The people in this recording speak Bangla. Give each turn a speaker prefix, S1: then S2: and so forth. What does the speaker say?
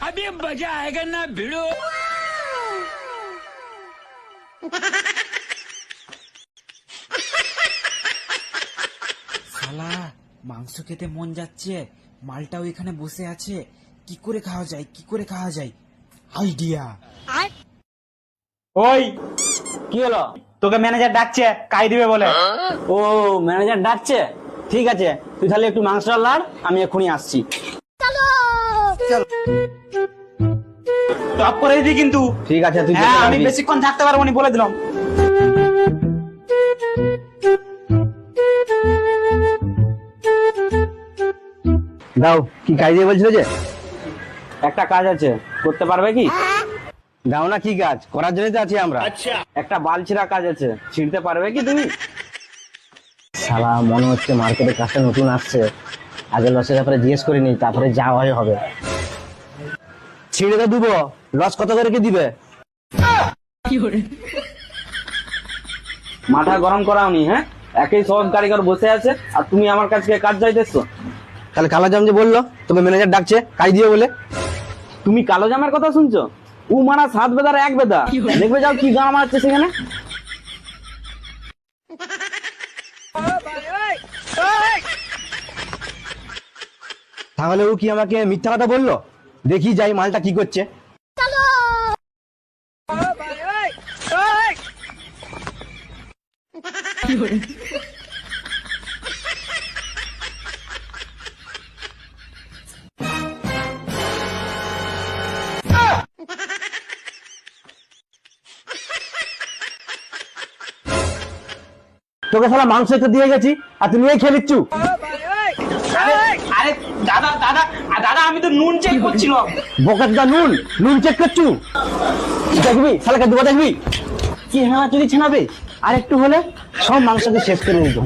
S1: अभी मजा आएगा ना भिड़ो
S2: শালা মাংস খেতে মন যাচ্ছে মালটাও এখানে বসে আছে কি করে খাওয়া যায় কি করে খাওয়া যায় আইডিয়া
S3: ওই কি হলো তোকে ম্যানেজার ডাকছে কাই দিবে বলে।
S4: ও ম্যানেজার ডাকছে? ঠিক আছে তুই তাহলে একটু মাংস লাড় আমি এক্ষুনি আসছি।
S3: টপ করে দিবি কিন্তু।
S4: ঠিক আছে তুই
S3: হ্যাঁ আমি বেশিক্ষণ থাকতে পারব না বলে দিলাম।
S4: দাও কি কাজ দিয়ে বলছিল যে? একটা কাজ আছে করতে পারবে কি? দাও না কি কাজ? করার জন্যই তো আছি আমরা। একটা বাল ছিঁড়া কাজ আছে। ছিঁড়তে পারবে কি তুমি? শালা মনে হচ্ছে মার্কেটে কাজটা নতুন আসছে। আগে লসের ব্যাপারে জিজ্ঞেস করিনি তারপরে যা হয় হবে। ছিঁড়ে তো দেবো। লস কত করে কি দিবে? মাথা গরম করাওনি হ্যাঁ? একই সব কারিগর বসে আছে আর তুমি আমার কাছে কাজ চাইতেছো। তাহলে কালো জাম যে বলল তোকে ম্যানেজার ডাকছে কাজ দিয়ে বলে। তুমি কালো জামার কথা শুনছো? ও মারা সাত বেদার এক বেদা। দেখবে যাও কি গান মারছে সেখানে। তাহলে ও কি আমাকে মিথ্যা কথা বলল? দেখি যাই মালটা কি করছে। তোকে সালা মাংস একটু দিয়ে গেছি আর তুমি এই খেয়ে নিচ্ছু।
S3: আরে দাদা দাদা দাদা আমি তো নুন চেক করছিলাম।
S4: বকাটা নুন নুন চেক করছু? দেখবি? শালাকে দেখবি? কি হ্যাঁ ছেনাবে? আর একটু হলে সব মাংসকে শেষ করে দিত